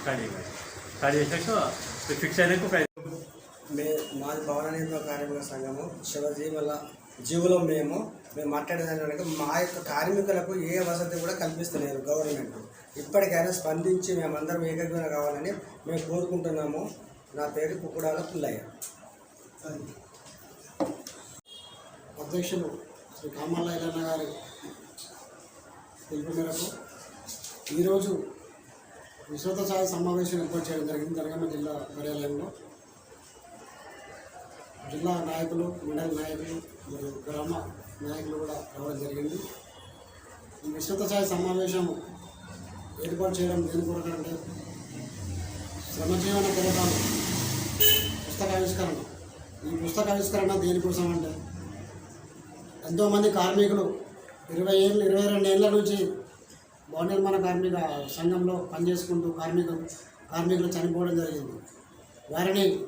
Start చేయాలి start fix అయినాక మే మాది భవన నిర్మాణ కార్మిక సంఘము. శివజీవుల జీవులో మేము. మేము మాట్లాడేదానికి మా యొక్క కార్మికులకు ఏ వసతి కూడా కల్పిస్తలేరు గవర్నమెంట్. ఇప్పటికైనా స్పందించి మేమందరం ఏకగ్రహం కావాలని మేము కోరుకుంటున్నాము. నా పేరు కుక్కుడాల పుల్లయ్య. అధ్యక్షులు శ్రీ కామల్ల గారి పిలుపు మేరకు ఈరోజు విశ్వత స్థాయి సమావేశం ఏర్పాటు చేయడం జరిగింది. జనగామ జిల్లా కార్యాలయంలో జిల్లా నాయకులు మండల నాయకులు మరియు గ్రామ నాయకులు కూడా రావడం జరిగింది. ఈ విశ్వత స్థాయి సమావేశం ఏర్పాటు చేయడం దేని కొరకంటే శ్రమజీవన పథకాలు పుస్తకావిష్కరణ. ఈ పుస్తకావిష్కరణ దేనికోసం అంటే ఎంతోమంది కార్మికులు ఇరవై ఏళ్ళు ఇరవై రెండు ఏళ్ళ నుంచి భవన నిర్మాణ కార్మిక సంఘంలో పనిచేసుకుంటూ కార్మికులు కార్మికులు చనిపోవడం జరిగింది. వారిని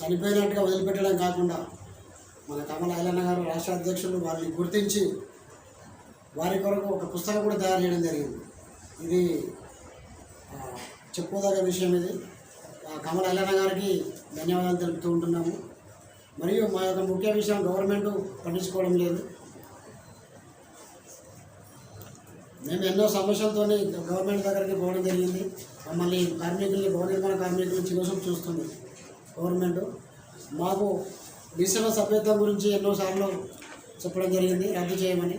చనిపోయినట్టుగా వదిలిపెట్టడం కాకుండా మన కమల ఐలన్న గారు రాష్ట్ర అధ్యక్షులు వారిని గుర్తించి వారి కొరకు ఒక పుస్తకం కూడా తయారు చేయడం జరిగింది. ఇది చెప్పుకోదగ్గ విషయం ఇది. కమల ఐలన్న గారికి ధన్యవాదాలు తెలుపుతూ ఉంటున్నాము. మరియు మా యొక్క ముఖ్య విషయం గవర్నమెంట్ పట్టించుకోవడం లేదు. మేము ఎన్నో సమస్యలతో గవర్నమెంట్ దగ్గరికి పోవడం జరిగింది. మమ్మల్ని కార్మికుల్ని భవన నిర్మాణ కార్మికుల్ని చిరుసూపు చూస్తుంది గవర్నమెంట్. మాకు విశ్వ సభ్యత్వం గురించి ఎన్నోసార్లు చెప్పడం జరిగింది రద్దు చేయమని.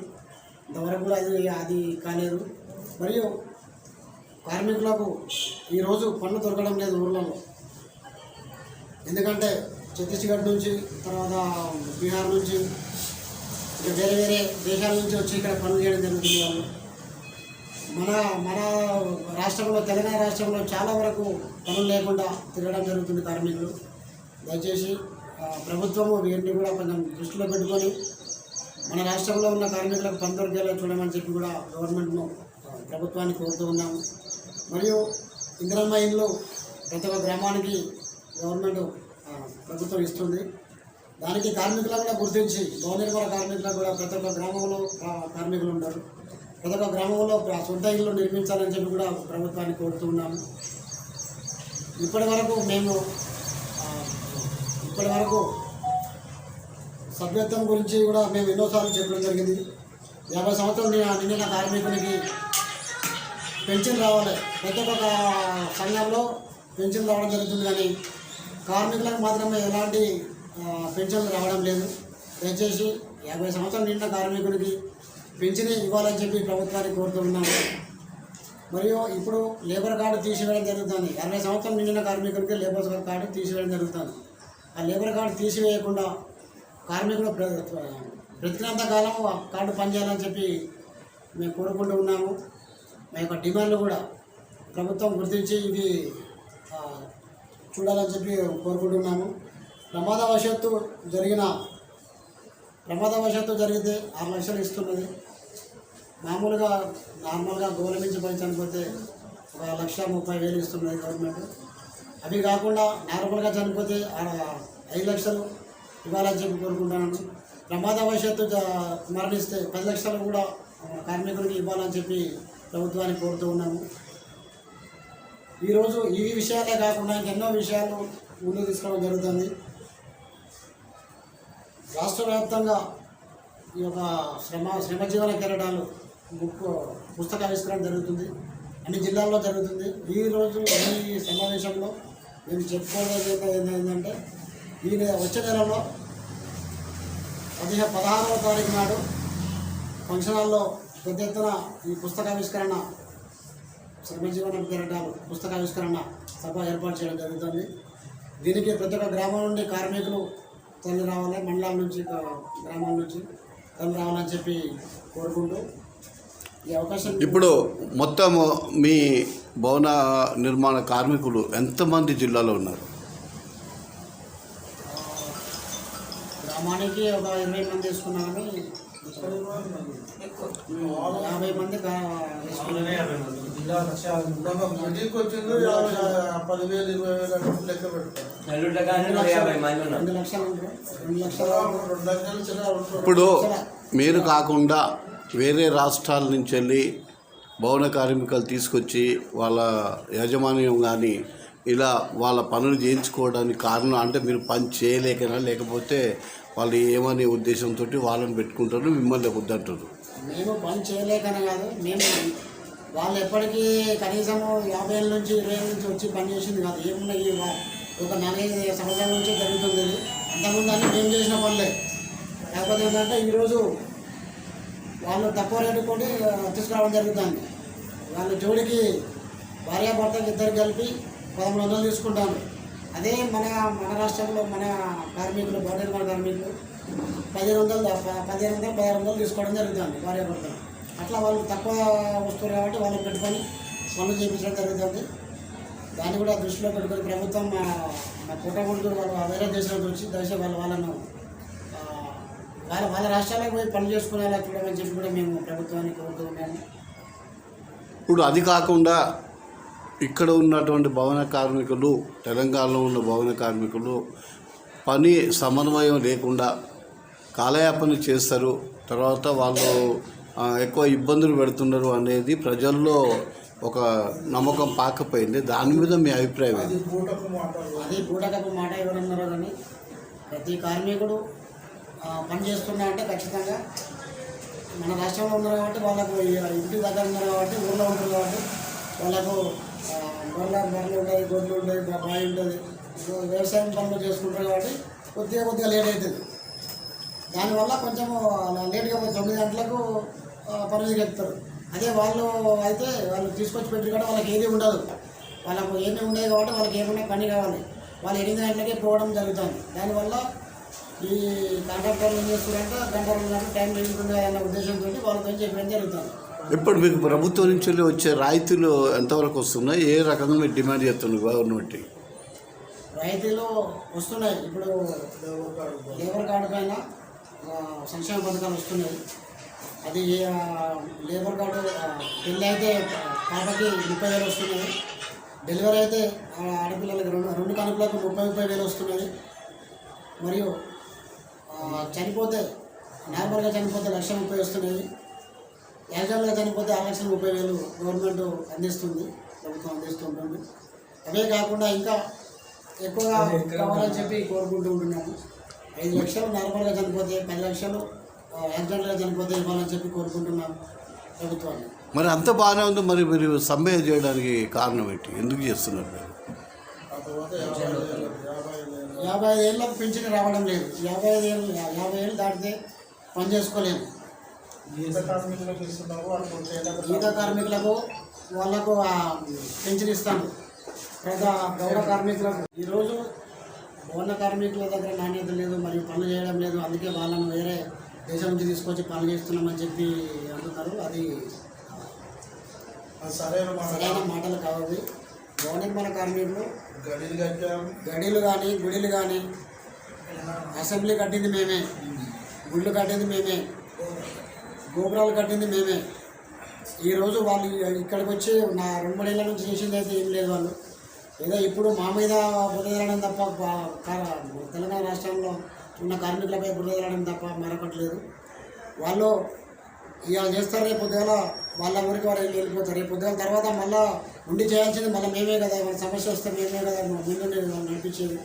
ఇంతవరకు కూడా అది అది కాలేదు. మరియు కార్మికులకు ఈరోజు పన్ను దొరకడం లేదు ఊర్లలో. ఎందుకంటే ఛత్తీస్గఢ్ నుంచి తర్వాత బీహార్ నుంచి ఇంకా వేరే వేరే దేశాల నుంచి వచ్చి ఇక్కడ పనులు చేయడం జరుగుతుంది వాళ్ళు. మన మన రాష్ట్రంలో తెలంగాణ రాష్ట్రంలో చాలా వరకు పనులు లేకుండా తిరగడం జరుగుతుంది కార్మికులు. దయచేసి ప్రభుత్వము వీటిని కూడా కొంచెం దృష్టిలో పెట్టుకొని మన రాష్ట్రంలో ఉన్న కార్మికులకు పని చూడమని చెప్పి కూడా గవర్నమెంట్ను ప్రభుత్వాన్ని కోరుతూ ఉన్నాము. మరియు ఇందిరమ్మ ఇండ్లు ప్రతి ఒక్క గ్రామానికి గవర్నమెంట్ ప్రభుత్వం ఇస్తుంది. దానికి కార్మికులను కూడా గుర్తించి భవనిర్మాణ కార్మికులకు కూడా ప్రతి ఒక్క గ్రామంలో కార్మికులు ఉంటారు. ప్రతి గ్రామంలో సొంత ఇల్లు నిర్మించాలని చెప్పి కూడా ప్రభుత్వాన్ని కోరుతున్నాము ఇప్పటి వరకు మేము ఇప్పటి వరకు సభ్యత్వం గురించి కూడా మేము ఎన్నోసార్లు చెప్పడం జరిగింది. యాభై సంవత్సరాలు నిన్న- నిండిన కార్మికునికి పెన్షన్ రావాలి. ప్రతి ఒక్క సంఘంలో పెన్షన్ రావడం జరుగుతుంది కానీ కార్మికులకు మాత్రమే ఎలాంటి పెన్షన్లు రావడం లేదు. దయచేసి యాభై సంవత్సరాలు నిండిన కార్మికునికి పెంచిని ఇవ్వాలని చెప్పి ప్రభుత్వాన్ని కోరుతున్నాము మరియు ఇప్పుడు లేబర్ కార్డు తీసివేయడం జరుగుతుంది. అరవై సంవత్సరం నిండిన కార్మికుడికి లేబర్ కార్డు తీసివేయడం జరుగుతుంది. ఆ లేబర్ కార్డు తీసివేయకుండా కార్మికులు బ్రతికినంత కాలం ఆ కార్డు పనిచేయాలని చెప్పి మేము కోరుకుంటూ ఉన్నాము. మా యొక్క డిమాండ్లు కూడా ప్రభుత్వం గుర్తించి ఇవి చూడాలని చెప్పి కోరుకుంటున్నాము ప్రమాదవశాత్తు జరిగిన ప్రమాదవశాత్తు జరిగితే ఆరు లక్షలు ఇస్తున్నది. మామూలుగా నార్మల్గా గవర్నమెంట్ పని చనిపోతే ఒక లక్ష ముప్పై వేలు ఇస్తున్నది గవర్నమెంట్. అవి కాకుండా నార్మల్గా చనిపోతే ఐదు లక్షలు ఇవ్వాలని చెప్పి కోరుకుంటున్నాను. ప్రమాదవశాత్తు మరణిస్తే పది లక్షలు కూడా ఆ, ఇవ్వాలని చెప్పి ప్రభుత్వాన్ని కోరుతూ ఉన్నాము ఈరోజు ఈ విషయాలే కాకుండా ఎన్నో విషయాలు ముందు తీసుకోవడం జరుగుతుంది. రాష్ట్ర వ్యాప్తంగా ఈ యొక్క శ్రమ శ్రమజీవన కెరటాలు బుక్ పుస్తక ఆవిష్కరణ జరుగుతుంది. అన్ని జిల్లాల్లో జరుగుతుంది. ఈ రోజు ఈ సమావేశంలో నేను చెప్పుకోవడం ఏంటంటే ఈ వచ్చే నెలలో పదిహేను పదహారవ తారీఖు నాడు ఫంక్షన్ హాల్లో పెద్ద ఎత్తున ఈ పుస్తకావిష్కరణ శ్రమజీవన కెరటాలు పుస్తకావిష్కరణ సభ ఏర్పాటు చేయడం జరుగుతుంది. దీనికి ప్రతి ఒక్క గ్రామం నుండి కార్మికులు తల్లి రావాలి మండలాల నుంచి గా- గ్రామాల నుంచి తల్లి రావాలని చెప్పి కోరుకుంటూ ఈ అవకాశం ఇప్పుడు మొత్తం మీ భవన నిర్మాణ కార్మికులు ఎంతమంది జిల్లాలో ఉన్నారు? గ్రామానికి ఒక ఇరవై మంది తీసుకున్నామని యాభై మంది వచ్చింది యాభై పదివేలు ఇరవై వేలు లెక్క పెడతారు. ఇప్పుడు మీరు కాకుండా వేరే రాష్ట్రాల నుంచి వెళ్ళి భవన కార్మికులు తీసుకొచ్చి వాళ్ళ యాజమాన్యం కానీ ఇలా వాళ్ళ పనులు చేయించుకోవడానికి కారణం అంటే మీరు పని చేయలేకనా లేకపోతే వాళ్ళు ఏమనే ఉద్దేశంతో వాళ్ళని పెట్టుకుంటారు మిమ్మల్ని వద్దంటారు? మేము పని చేయలేకనే కాదు. మేము వాళ్ళు ఎప్పటికీ కనీసము యాభై ఏళ్ళ నుంచి ఇరవై నుంచి వచ్చి పని చేసింది కాదు. ఏమున్నా ఈ ఒక నలభై సంవత్సరాల నుంచి జరుగుతుంది అంతకుముందు అన్ని మేము చేసిన పనులే. కాకపోతే ఏంటంటే ఈరోజు వాళ్ళు తక్కువ రేటు కొని తీసుకురావడం జరుగుతుంది. వాళ్ళ జోడికి భార్యాభర్తకి ఇద్దరు కలిపి పదమూడు వందలు తీసుకుంటాను అదే మన మన రాష్ట్రంలో మన కార్మికులు భవన కార్మికులు పదిహేను వందలు పదిహేను వందలు పదిహేను వందలు తీసుకోవడం జరుగుతుంది భార్యాభర్తలు అట్లా వాళ్ళు తక్కువ వస్తువులు కాబట్టి వాళ్ళని పెట్టుకొని పనులు చేయించడం జరుగుతుంది. దాన్ని కూడా దృష్టిలో పెట్టుకొని ప్రభుత్వం మా మా కుటుంబంతో వాళ్ళు వేరే దేశాలకు వచ్చి దయచేసి వాళ్ళ వాళ్ళను వాళ్ళ వాళ్ళ రాష్ట్రాలకు పోయి పని చేసుకునేలా చూడమని చెప్పి కూడా మేము ప్రభుత్వాన్ని కోరుతూ ఉన్నాము. ఇప్పుడు అది కాకుండా ఇక్కడ ఉన్నటువంటి భవన కార్మికులు తెలంగాణలో ఉన్న భవన కార్మికులు పని సమన్వయం లేకుండా కాలయాపన చేస్తారు. తర్వాత వాళ్ళు ఎక్కువ ఇబ్బందులు పెడుతున్నారు అనేది ప్రజల్లో ఒక నమ్మకం పాకపోయింది. దాని మీద మీ అభిప్రాయం అది అది పూటకపు మాట ఎవరన్నారో కానీ ప్రతి కార్మికుడు పనిచేస్తున్నా పని అంటే ఖచ్చితంగా మన రాష్ట్రంలో ఉన్నారు కాబట్టి వాళ్ళకు ఇంటి దగ్గర ఉన్నారు కాబట్టి ఊళ్ళో ఉంటారు కాబట్టి వాళ్ళకు ఆ, బర్రెలు ఉంటాయి గొడ్లు ఉంటాయి బాయి ఉంటుంది. వ్యవసాయం పనులు చేసుకుంటారు కాబట్టి కొద్దిగా కొద్దిగా లేట్ అవుతుంది. దానివల్ల కొంచెము లేట్గా తొమ్మిది గంటలకు ఆ, పనులు అదే వాళ్ళు అయితే వాళ్ళు తీసుకొచ్చి పెట్టి కూడా వాళ్ళకి ఏది ఉండదు. వాళ్ళకు ఏమీ ఉండదు కాబట్టి వాళ్ళకి ఏమైనా పని కావాలి. వాళ్ళు ఎనిమిది గంటలకే పోవడం జరుగుతుంది. దానివల్ల ఈ కాంట్రాక్టర్లు ఏం చేస్తారంటే గంట రెండు గంటలు టైం పెరుగుతుంది అన్న ఉద్దేశంతో వాళ్ళతో చెప్పడం జరుగుతుంది. ఇప్పుడు మీకు ప్రభుత్వం నుంచి వచ్చే రాయితీలు ఎంతవరకు వస్తున్నాయి? ఏ రకంగా మీరు డిమాండ్ చేస్తున్నారు గవర్నమెంట్ రైతులు వస్తున్నాయి. ఇప్పుడు లేబర్ కార్డు పైన సంక్షేమ పథకాలు వస్తున్నాయి. అది లేబర్ కార్డు పెళ్ళి అయితే పాపకి ముప్పై వేలు వస్తున్నాయి డెలివరీ అయితే ఆడపిల్లలకి రెండు రెండు కనుపులకు ముప్పై ముప్పై వేలు వస్తున్నాయి మరియు చనిపోతే నార్మల్గా చనిపోతే లక్ష ముప్పై వస్తున్నాయి యాక్సిడెంట్గా చనిపోతే ఆ లక్షల ముప్పై వేలు గవర్నమెంట్ అందిస్తుంది ప్రభుత్వం అందిస్తుంటుంది అవే కాకుండా ఇంకా ఎక్కువగా కావాలని చెప్పి కోరుకుంటూ ఉంటున్నాము. ఐదు లక్షలు నార్మల్గా చనిపోతే పది లక్షలు యాక్సిడెంట్గా చనిపోతే ఇవ్వాలని చెప్పి కోరుకుంటున్నాం ప్రభుత్వాన్ని. మరి అంత బాగానే ఉంది మరి మీరు సమ్మె చేయడానికి కారణం ఏంటి? ఎందుకు చేస్తున్నారు మీరు? ఆ తర్వాత యాభై ఐదు ఏళ్ళకు పింఛన్ రావడం లేదు. యాభై ఐదు ఏళ్ళు యాభై ఏళ్ళు దాటితే పని చేసుకోలేము. గీత కార్మికులకు కార్మికులకు వాళ్ళకు ఆ పెన్షన్ ఇస్తాము. ప్రజా గౌడ కార్మికులకు. ఈరోజు భవన కార్మికుల దగ్గర నాణ్యత లేదు మరియు పనులు చేయడం లేదు అందుకే వాళ్ళను వేరే దేశం నుంచి తీసుకొచ్చి పనులు చేస్తున్నామని చెప్పి అంటున్నారు. అది సరైన సరైన మాటలు కావాలి. భవన నిర్మాణ కార్మికులు గడిలు కట్టాం గడిలు కానీ గుడిలు కానీ అసెంబ్లీ కట్టింది మేమే. గుళ్ళు కట్టింది మేమే. గోపురాలు కట్టింది మేమే. ఈరోజు వాళ్ళు ఇక్కడికి వచ్చి నా రెండు మూడేళ్ళ నుంచి చేసింది అయితే ఏం లేదు వాళ్ళు. ఏదో ఇప్పుడు మా మీద బురదలడం తప్ప తెలంగాణ రాష్ట్రంలో ఉన్న కార్మికులపై బురదలడం తప్ప మరొకటి లేదు. వాళ్ళు ఇవాళ చేస్తారు రేపు పొద్దుగాల వాళ్ళ ఊరికి వారు వెళ్ళి వెళ్ళిపోతారు. రేపు పొద్దుగాల తర్వాత మళ్ళీ ఉండి చేయాల్సింది మళ్ళీ మేమే కదా మన సమస్య వస్తే మేమే కదా మా ముందు నడిపించేది.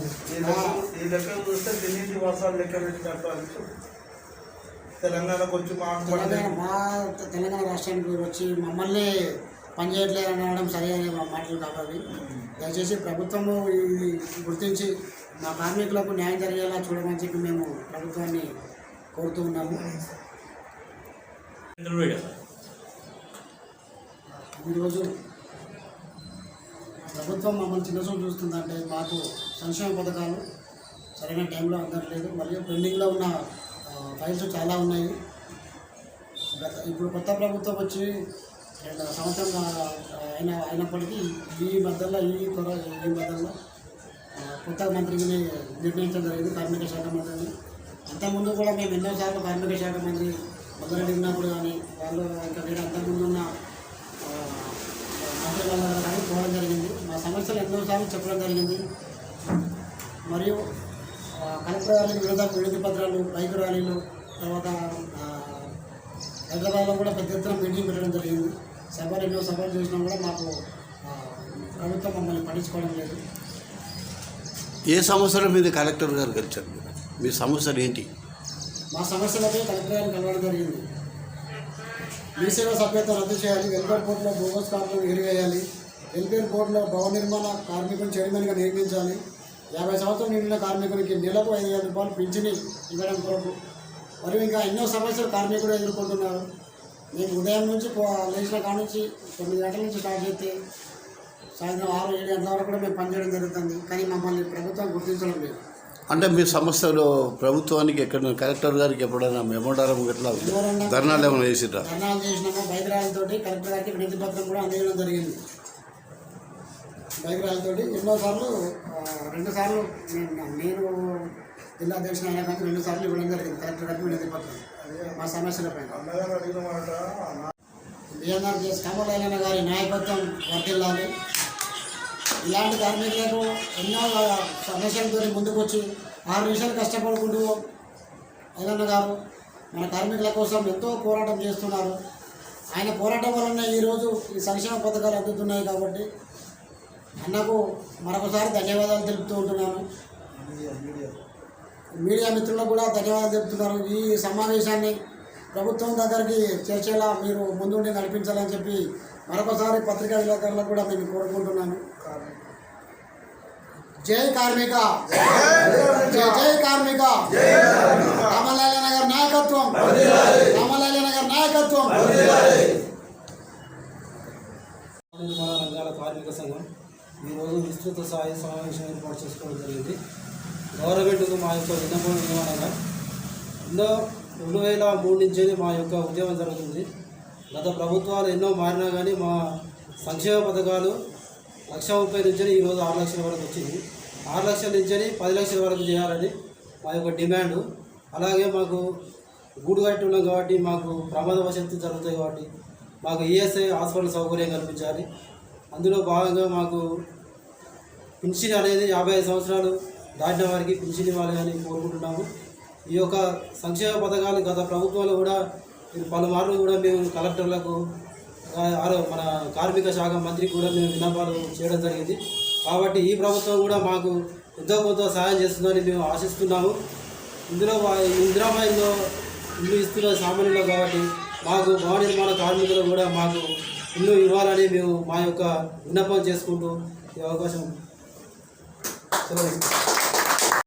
చేస్తాం. ఈ లెక్క- ఈ లెక్క చూస్తే దినికి వర్షాలు లెక్క పెట్టి కట్టాలి. తెలంగాణకు వచ్చి మా తెలంగాణ రాష్ట్రానికి వచ్చి మమ్మల్ని పనిచేయట్లేదు అని అనడం సరైన మా మాటలు కావాలి దయచేసి ప్రభుత్వము ఇది గుర్తించి మా కార్మికులకు న్యాయం జరిగేలా చూడమని చెప్పి మేము ప్రభుత్వాన్ని కోరుతూ ఉన్నాము. ఈరోజు ప్రభుత్వం మమ్మల్ని చిన్నచూపు చూస్తుందంటే మాకు సంక్షేమ పథకాలు సరైన టైంలో అందట్లేదు. మరియు పెండింగ్లో ఉన్న ఫైల్స్ చాలా ఉన్నాయి. గత ఇప్పుడు కొత్త ప్రభుత్వం వచ్చి రెండు సంవత్సరం అయిన అయినప్పటికీ ఈ మధ్యలో ఈ త్వర ఈ మధ్యలో కొత్త మంత్రిని నిర్ణయించడం జరిగింది కార్మిక శాఖ మంత్రిని అంతకుముందు కూడా మేము ఎన్నోసార్లు కార్మిక శాఖ మంత్రి మొదలెడి ఉన్నప్పుడు కానీ వాళ్ళు ఇంకా వేరే అంతకుముందు ఉన్న మంత్రి వాళ్ళ కానీ పోవడం జరిగింది. మా సమస్యలు ఎన్నోసార్లు చెప్పడం జరిగింది. మరియు కలెక్టర్ గారికి వివిధ వినతి పత్రాలు బైక్ ర్యాలీలు తర్వాత హైదరాబాద్లో కూడా పెద్ద ఎత్తున మీటింగ్ పెట్టడం జరిగింది. సభలు ఎన్నో సభలు చేసినా కూడా మాకు ప్రభుత్వం మమ్మల్ని పట్టించుకోవడం లేదు. ఏ సమస్యల మీద కలెక్టర్ గారు కలిచారు మీరు? మీ సమస్యలు ఏంటి? మా సమస్యలపై కలెక్టర్ గారిని కలవడం జరిగింది. మీ సేవ సభ్యత రద్దు చేయాలి వెల్ఫేర్ బోర్డులో బోగస్ కార్మికులను ఎరివేయాలి వెల్ఫేర్ బోర్డులో భవన నిర్మాణ కార్మికులను చైర్మన్గా నియమించాలి యాభై సంవత్సరం నిండిన కార్మికునికి నెలకు ఐదు వేల రూపాయలు పింఛని ఇవ్వడం కొరకు. మరియు ఇంకా ఎన్నో సమస్యలు కార్మికులు ఎదుర్కొంటున్నారు. మేము ఉదయం నుంచి లేచిన కాడ నుంచి తొమ్మిది గంటల నుంచి స్టార్ట్ చేస్తే సాయంత్రం ఆరు ఏడు గంటల వరకు కూడా మేము పనిచేయడం జరుగుతుంది. కానీ మమ్మల్ని ప్రభుత్వం గుర్తించడం లేదు. అంటే మీ సమస్యలు ప్రభుత్వానికి ఎక్కడ కలెక్టర్ గారికి ఎప్పుడైనా మెమోడారం ఎట్లా ధర్నాలు ఏమైనా వేసిరా ధర్నాలు చేసినాము బైక్ కలెక్టర్ గారికి వినతి పత్రం కూడా అందజేయడం జరిగింది. బైక్ ఎన్నోసార్లు ఆ, రెండు సార్లు నేను నేను జిల్లా అధ్యక్షుడు అయినా కానీ రెండు సార్లు ఇవ్వడం జరిగింది. కలెక్టర్ గారికి వినతి పత్రం. మా సమస్యలపై చేసి కమలైన గారి నాయకత్వం వర్తిల్లాలి ఇలాంటి కార్మికులకు ఎన్నో సమస్యలతో ముందుకు వచ్చి ఆరు నిమిషాలు కష్టపడుకుంటూ ఐలన్న గారు మన కార్మికుల కోసం ఎంతో పోరాటం చేస్తున్నారు. ఆయన పోరాటం వలన ఈరోజు ఈ సంక్షేమ పథకాలు అందుతున్నాయి కాబట్టి అన్నకు మరొకసారి ధన్యవాదాలు తెలుపుతూ ఉంటున్నాను. మీడియా మిత్రులకు కూడా ధన్యవాదాలు తెలుపుతున్నారు. ఈ సమావేశాన్ని ప్రభుత్వం దగ్గరికి చేర్చేలా మీరు ముందుండి నడిపించాలని చెప్పి మరొకసారి పత్రికా విలేకరులకు కూడా నేను కోరుకుంటున్నాను. జై కార్మిక. జై జై కార్మిక. రామలాల నగర్ నాయకత్వం. రామలాల నగర్ నాయకత్వం. రంగాల కార్మిక సంఘం ఈరోజు విస్తృత స్థాయి సమావేశం ఏర్పాటు చేసుకోవడం జరిగింది. గవర్నమెంట్కు మా యొక్క విన్నపం నిర్మాణంగా ఎన్నో రెండు వేల మూడు నుంచి మా యొక్క ఉద్యమం జరుగుతుంది. గత ప్రభుత్వాలు ఎన్నో మారినా కానీ మా సంక్షేమ పథకాలు లక్ష ముప్పై నుంచి ఈరోజు ఆరు లక్షల వరకు వచ్చింది. ఆరు లక్షల నుంచి పది లక్షల వరకు చేయాలని మా యొక్క డిమాండ్. అలాగే మాకు గూడు కట్టి ఉన్నాం కాబట్టి మాకు ప్రమాదవశత్తు జరుగుతాయి కాబట్టి మాకు ఈఎస్ఐ హాస్పిటల్ సౌకర్యం కల్పించాలి. అందులో భాగంగా మాకు పెన్షన్ అనేది యాభై ఐదు సంవత్సరాలు దాటిన వారికి పెన్షన్ ఇవ్వాలి అని కోరుకుంటున్నాము. ఈ యొక్క సంక్షేమ పథకాలు గత ప్రభుత్వాలు కూడా పలుమార్లు కూడా మేము కలెక్టర్లకు ఆరో- మన కార్మిక శాఖ మంత్రి కూడా మేము విన్నపాలు చేయడం జరిగింది. కాబట్టి ఈ ప్రభుత్వం కూడా మాకు ఎంతో కొంత సహాయం చేస్తుందని మేము ఆశిస్తున్నాము. ఇందులో వా- ఇల్లు ఇస్తున్న సామాన్యులు కాబట్టి మాకు భవన నిర్మాణ కార్మికులు కూడా మాకు ఇల్లు ఇవ్వాలని మేము మా యొక్క విన్నపం చేసుకుంటూ ఈ అవకాశం సెలవు